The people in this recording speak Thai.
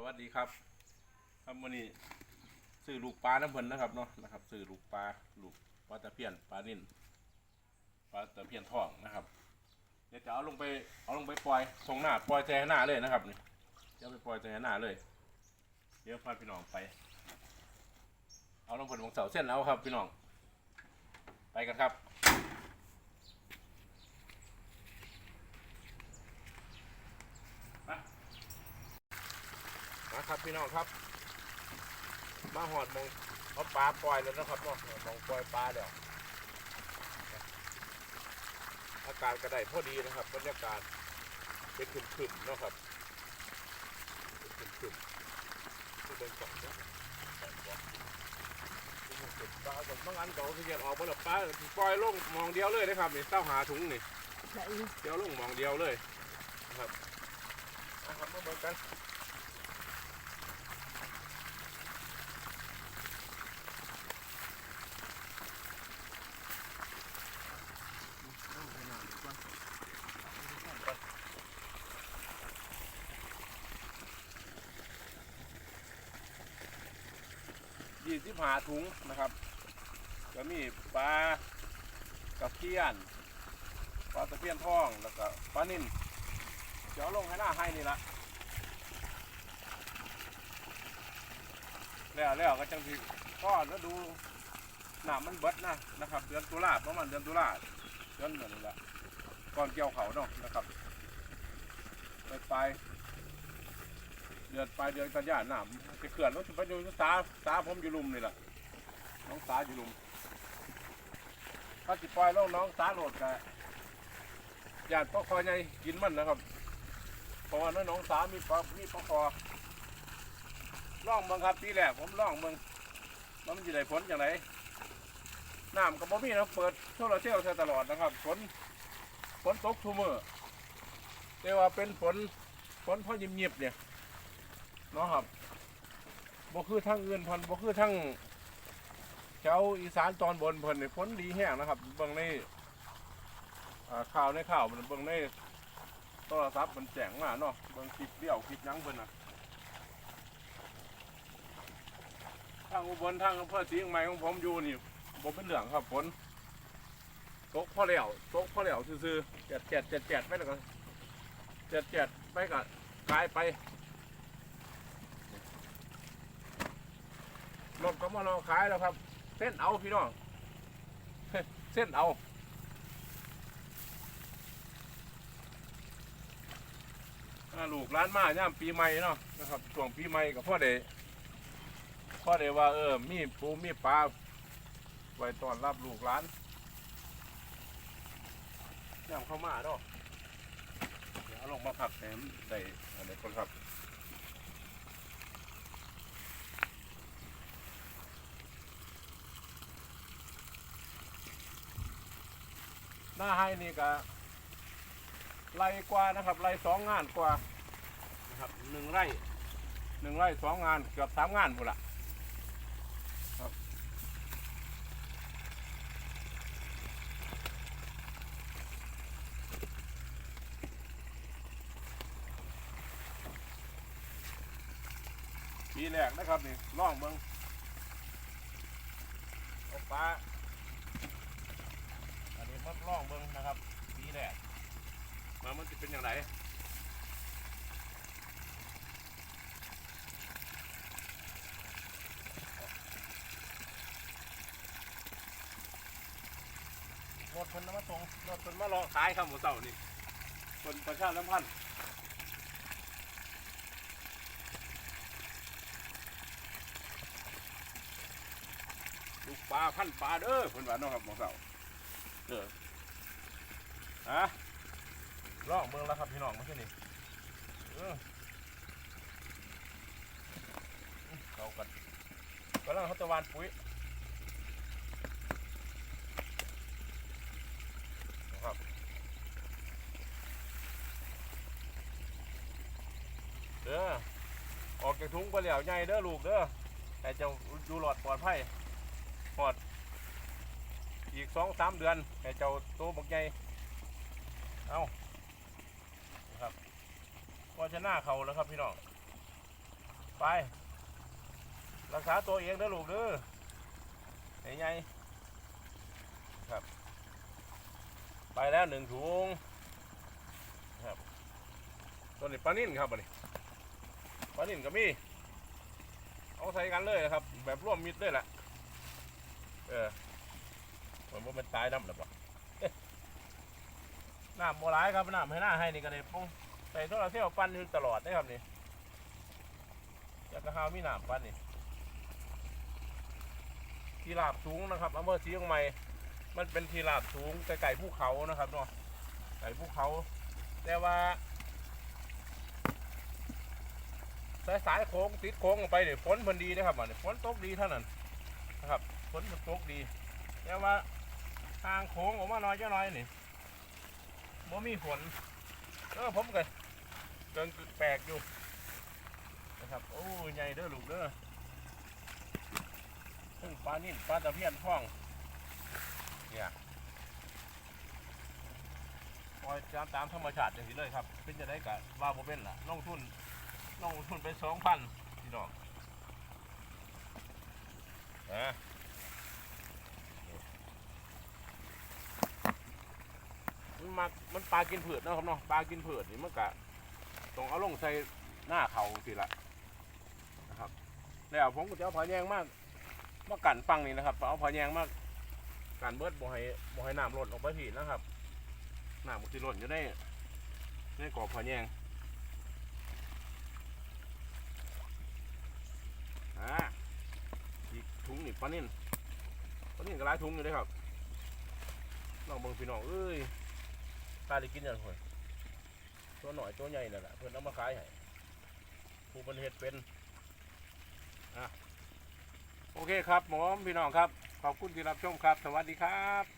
สวัสดีครับครับวันนี้ซื้อลูกปลาน้ำเพิ่นนะครับเนาะนะครับซื้อลูกปลาลูกปลาตะเพียนปลานิ่นปลาตะเพียนทองนะครับ เดี๋ยวจะเอาลงไปเอาลงไปปล่อยทรงหน้าปล่อยแจหน้าเลยนะครับนี่เดี๋ยวไปปล่อยแจหน้าเลย เดี๋ยวพาพี่น้องไป เอาลงเพิ่นวงเสาเส้นเอาครับพี่น้อง ไปกันครับ ครับพี่น้องครับ มาหอดมองเอาปลาปล่อยแล้วนะครับเนาะมองปล่อยปลาเดี๋ยวอากาศก็ได้พอดีนะครับบรรยากาศเป็นขึ้นๆเนาะครับเป็นขึ้นๆที่เดินสองเนี่ยสองบ่เป็นขึ้นๆปลาสมบางอันก็ที่จะออกมาแล้วปลาปล่อยลงมองเดียวเลยนะครับนี่เต้าหาถุงนี่เดียวลงมองเดียวเลยนะครับนะครับมาเบิ่งกัน ยี่สิบหาถุงนะครับก็มีปลากระเพี้ยนปลาตะเพียนทองแล้วก็ปลานิ่นเดี๋ยวลงให้หน้าให้นี่ละแล้วแล้วก็จังทีก็แล้วดูหนามันเบิดนะนะครับ เดือนตุลาประมาณเดือนตุลาเดือนเหมือนนี่ละก่อนเกี่ยวเขาเนาะนะครับไปไป เดือนปลายเดือนกันยาหนามจะเขื่อนรถไปอยู่สาสาผมอยู่ลุมนี่แหละน้องสาอยู่ลุม ถ้าจิปล่อยลงน้องสาโหลดกันญาติพ่อคอยไงกินมันนะครับเพราะว่าน้องสามีปลามีปลาคอล่องเมืองครับปีแรกผมล่องเมืองว่ามันจะได้ผลอย่างไรน้ำกับบ่มีนะเปิดโซลาร์เซลล์ใช้ตลอดนะครับฝนฝนตกทุกมือแต่ว่าเป็นฝนฝนพอยิบยิบๆเนี่ย เนาะครับบ่คือทั้งอื่นเพันบ่คือทั้งแถวอีสานตอนบนเพิ่นนี่ฝนดีแห้งนะครับเบิ่งในอ่าข่าวในข่าวมันเบิ่งในโทรศัพท์มันแจ้งมาเนาะเบิ่งคลิปเดี่ยวคลิปหยังเพิ่นน่ะทางอุบลทางอำเภอศรีเชียงใหม่ของผมอยู่นี่ผมเป็นเหลืองครับฝนตกพ่อแล้วตกพ่อแล้วซื่อๆแจดแจดแจดแจดไปแล้วก็แจดแจดไปก็กลายไป รถก็มารอขายแล้วครับ เส้นเอาพี่น้องเส้นเอาลูกร้านมาย่ามปีใหม่เนาะนะครับช่วงปีใหม่กับพ่อเดพ่อเด๋วว่าเออมีปูมีปลาไว้ต้อนรับลูกหลานย่างเข้ามาเนาะเดี๋ยวเอาลงมาผักแหมได้อะไรคนครับ หน้าให้นี่ก็ไร่กว่านะครับไร่สองงานกว่านะครับหนึ่งไร่หนึ่งไร่สองงานเกือบสามงานหมดละปีแรกนะครับนี่ล่องเบิงเอาปลา อันนี้มันล่องเบิงนะครับปีแรกมามันจะเป็นอย่างไรรถคนนมาส่งรถคนมารอขายครับหมูเต่านี่คนประชาสัมพันธ์ลูกปลาพันปลาเด้อเพิ่นว่าเนาะครับหมอเสา เด้อฮะลองเบิ่งแล้วครับพี่น้องมาที่นี่เออเขากันกำลังเขาจะวานปุ๋ยนะครับเด้อออกจากถุงไปแล้วใหญ่เด้อลูกเด้อแต่จะดูหลอดปลอดภัยหอด อีกสองสามเดือนให้เจ้าโตบักใหญ่เอาครับก็ชนะเขาแล้วครับพี่น้อง ไป รักษาตัวเองเด้อลูกเด้อไอ้ไงครับ ไปแล้วหนึ่งถุงครับตัวนี้ปลานิ่นครับอันนี้ปลานิ่นก็มี เอาใส่กันเลยนะครับ แบบร่วมมิตรเลยแหละเออ มันบ่เป็นตายน้ำหรือกวะน้ำโบราณครับน้ำให้หน้าให้นี่ก็ได้ปงใส่โซลาเซลล์ปั้นอยู่ตลอดนะครับนี่จะกระหาวมีน้ำปั้นนี่ที่ลาบสูงนะครับอำเภอศรีเชียงใหม่มันเป็นที่ลาบสูงไกลๆภูเขานะครับเนาะไกลภูเขา แต่ว่าสายสายโค้งติดโค้งออกไปเนี่ยฝนมันดีนะครับอันนี้ฝนตกดีเท่านั้นนะครับฝนมันตกดี แต่ว่า ทางโค้งออกมาน้อยจะน้อยนี่บ่มีฝนเออผมก็เกินแปลกอยู่นะครับโอ้ยใหญ่เด้อลูกเด้อซึ่งปลานิ่นปลาตะเพียนท่องเนี่ยปล่อยตามตามธรรมชาติอย่างนี้เลยครับเป็นจะได้กับว่าบ่เป็นล่ะลงทุนลงทุนไปสองพันพี่น้องนะ มันมามันปลากินผืดเนาะครับเนาะปลากินผืดนี่มันกะต้องเอาลงใส่หน้าเขาสิละนะครับแล้วผมก็จะเอาผาแยงมากมากันฟังนี่นะครับเอาผาแยงมากกันเบิดบ่ให้บ่ให้น้ำหล่นออกไปผิดนะครับน้ำมันจะหล่นอยู่ในในกรอบผาแยงอ่าอีกถุงนี่ปลานิ่นปลานิ่นก็หลายถุงอยู่เลยครับน้องเบิ่งพี่น้องเอ้ย ตาได้กินอย่างคนตัวหน่อยตัวใหญ่นั่นแหละเพื่อนเอามาขายให้ผู้บริเหตุเป็นอะโอเคครับหมอมพี่น้องครับ ขอบคุณที่รับชมครับ สวัสดีครับ